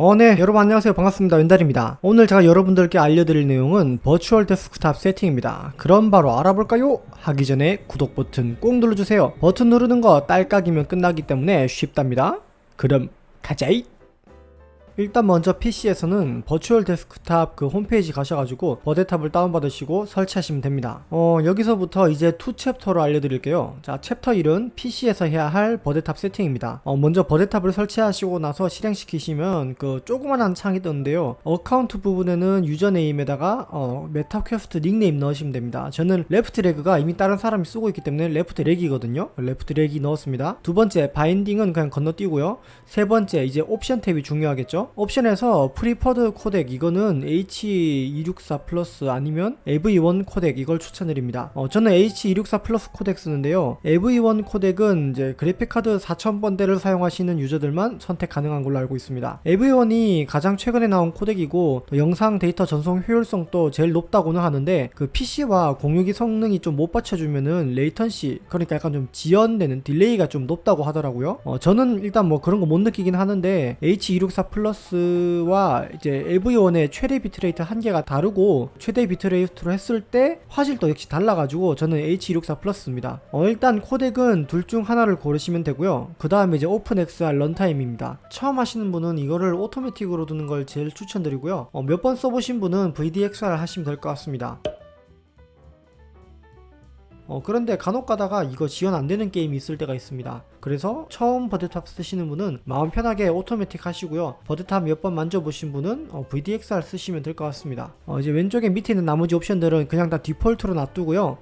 어, 네. 여러분 안녕하세요. 반갑습니다. 웬달입니다. 오늘 제가 여러분들께 알려드릴 내용은 버추얼 데스크탑 세팅입니다. 그럼 바로 알아볼까요? 하기 전에 구독 버튼 꼭 눌러주세요. 버튼 누르는 거 딸깍이면 끝나기 때문에 쉽답니다. 그럼 가자이! 일단 먼저 PC에서는 버추얼 데스크탑 그 홈페이지 가셔가지고 버데탑을 다운받으시고 설치하시면 됩니다. 어, 여기서부터 이제 투 챕터로 알려드릴게요. 자, 챕터 1은 PC에서 해야 할 버데탑 세팅입니다. 어, 먼저 버데탑을 설치하시고 나서 실행시키시면 그 조그만한 창이 뜨는데요. 어카운트 부분에는 유저네임에다가 어, 메타퀘스트 닉네임 넣으시면 됩니다. 저는 레프트 레그가 이미 다른 사람이 쓰고 있기 때문에 레프트 레기거든요. 레프트 레기 넣었습니다. 두 번째 바인딩은 그냥 건너뛰고요. 세 번째 이제 옵션 탭이 중요하겠죠. 옵션에서 프리퍼드 코덱 이거는 H264 플러스 아니면 AV1 코덱 이걸 추천드립니다. 어, 저는 H264 플러스 코덱 쓰는데요. AV1 코덱은 이제 그래픽카드 4000번대를 사용하시는 유저들만 선택 가능한 걸로 알고 있습니다. AV1이 가장 최근에 나온 코덱이고 또 영상 데이터 전송 효율성도 제일 높다고는 하는데 그 PC와 공유기 성능이 좀 못 받쳐주면은 레이턴시 그러니까 약간 좀 지연되는 딜레이가 좀 높다고 하더라고요. 어, 저는 일단 뭐 그런 거 못 느끼긴 하는데 H264 플러스 와 이제 AV1의 최대 비트레이트 한계가 다르고 최대 비트레이트로 했을 때 화질도 역시 달라가지고 저는 H264 플러스입니다. 어, 일단 코덱은 둘 중 하나를 고르시면 되고요. 그 다음에 이제 오픈XR 런타임입니다. 처음 하시는 분은 이거를 오토매틱으로 두는 걸 제일 추천드리고요. 어, 몇번 써보신 분은 VDXR 하시면 될 것 같습니다. 어, 그런데 간혹 가다가 이거 지원 안 되는 게임이 있을 때가 있습니다. 그래서 처음 버드탑 쓰시는 분은 마음 편하게 오토매틱 하시고요. 버드탑 몇 번 만져보신 분은 어, VDXR 쓰시면 될 것 같습니다. 어, 이제 왼쪽에 밑에 있는 나머지 옵션들은 그냥 다 디폴트로 놔두고요.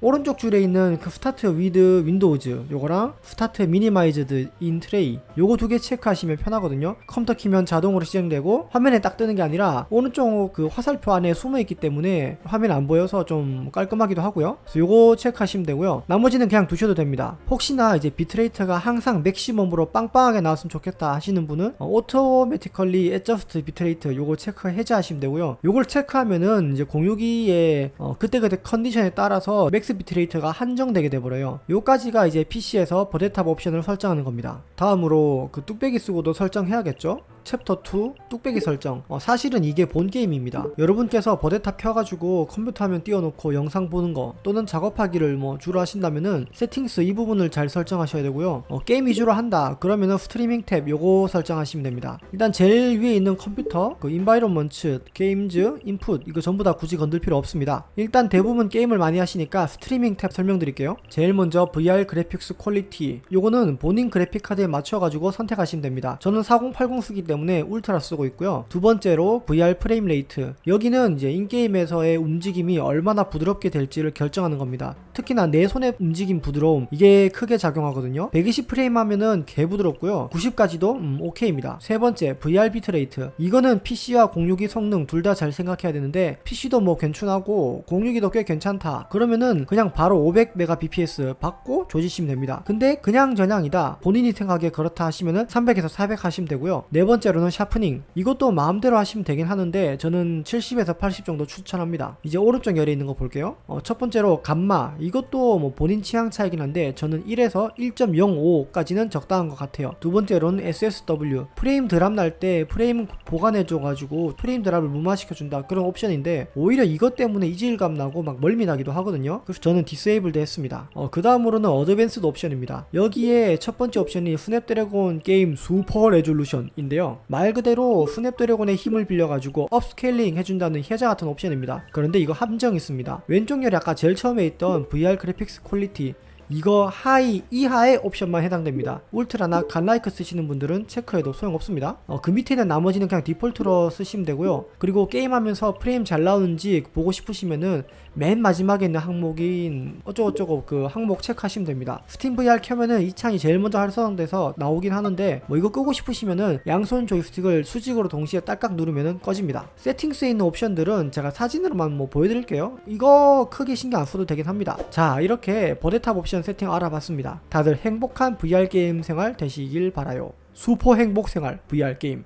오른쪽 줄에 있는 그 스타트 위드 윈도우즈 요거랑 스타트 미니마이즈드 인 트레이 요거 두 개 체크하시면 편하거든요. 컴퓨터 키면 자동으로 시작되고 화면에 딱 뜨는 게 아니라 오른쪽 그 화살표 안에 숨어 있기 때문에 화면 안 보여서 좀 깔끔하기도 하고요. 그래서 요거 체크하시면 되고요. 나머지는 그냥 두셔도 됩니다. 혹시나 이제 비트레이트가 항상 맥시멈으로 빵빵하게 나왔으면 좋겠다 하시는 분은 어, 오토매티컬리 애저스트 비트레이트 요거 체크 해제하시면 되고요. 요걸 체크하면은 이제 공유기의 어, 그때그때 컨디션에 따라서 맥스 비트레이트가 한정되게 돼버려요. 요까지가 이제 PC에서 버데탑 옵션을 설정하는 겁니다. 다음으로 그 뚝배기 쓰고도 설정해야겠죠? 챕터 2 뚝배기 설정 어, 사실은 이게 본 게임입니다 여러분께서 버데탑 켜가지고 컴퓨터 화면 띄워놓고 영상 보는 거 또는 작업하기를 뭐 주로 하신다면은 세팅스 이 부분을 잘 설정하셔야 되고요 어, 게임 위주로 한다 그러면은 스트리밍 탭 요거 설정하시면 됩니다 일단 제일 위에 있는 컴퓨터 그 인바이런먼트 게임즈 인풋 이거 전부 다 굳이 건들 필요 없습니다 일단 대부분 게임을 많이 하시니까 스트리밍 탭 설명드릴게요 제일 먼저 VR 그래픽스 퀄리티 요거는 본인 그래픽 카드에 맞춰가지고 선택하시면 됩니다 저는 4080 쓰기 때문에 울트라 쓰고 있고요. 두 번째로 VR 프레임 레이트. 여기는 이제 인게임에서의 움직임이 얼마나 부드럽게 될지를 결정하는 겁니다. 특히나 내 손의 움직임 부드러움 이게 크게 작용하거든요. 120 프레임 하면은 개 부드럽고요. 90까지도 음, 오케이입니다. 세 번째 VR 비트 레이트. 이거는 PC와 공유기 성능 둘 다 잘 생각해야 되는데 PC도 뭐 괜찮하고 공유기도 꽤 괜찮다. 그러면은 그냥 바로 500 Mbps 받고 조지시면 됩니다. 근데 그냥 전향이다. 본인이 생각에 그렇다 하시면은 300에서 400 하시면 되고요. 네 번째 번째로는 샤프닝. 이것도 마음대로 하시면 되긴 하는데 저는 70에서 80 정도 추천합니다. 이제 오른쪽 열에 있는 거 볼게요. 어, 첫 번째로 감마. 이것도 뭐 본인 취향 차이긴 한데 저는 1에서 1.05까지는 적당한 것 같아요. 두 번째로는 SSW 프레임 드랍 날 때 프레임 보관해줘 가지고 프레임 드랍을 무마시켜 준다. 그런 옵션인데 오히려 이것 때문에 이질감 나고 막 멀미 나기도 하거든요. 그래서 저는 디세이블드 했습니다 어, 그 다음으로는 어드밴스드 옵션입니다 여기에 첫 번째 옵션이 스냅드래곤 게임 슈퍼 레졸루션인데요 말 그대로 스냅드래곤의 힘을 빌려가지고 업스케일링 해준다는 혜자 같은 옵션입니다. 그런데 이거 함정이 있습니다. 왼쪽 열이 아까 제일 처음에 있던 VR 그래픽스 퀄리티 이거 하이 이하의 옵션만 해당됩니다. 울트라나 간라이크 쓰시는 분들은 체크해도 소용없습니다. 어, 그 밑에 있는 나머지는 그냥 디폴트로 쓰시면 되고요. 그리고 게임하면서 프레임 잘 나오는지 보고 싶으시면은 맨 마지막에 있는 항목인 어쩌고저쩌고 그 항목 체크하시면 됩니다. 스팀 VR 켜면은 이 창이 제일 먼저 활성돼서 나오긴 하는데 뭐 이거 끄고 싶으시면은 양손 조이스틱을 수직으로 동시에 딸깍 누르면은 꺼집니다. 세팅스에 있는 옵션들은 제가 사진으로만 뭐 보여드릴게요. 이거 크게 신경 안 써도 되긴 합니다. 자 이렇게 버데탑 옵션 세팅 알아봤습니다. 다들 행복한 VR 게임 생활 되시길 바라요. 수포 행복 생활 VR 게임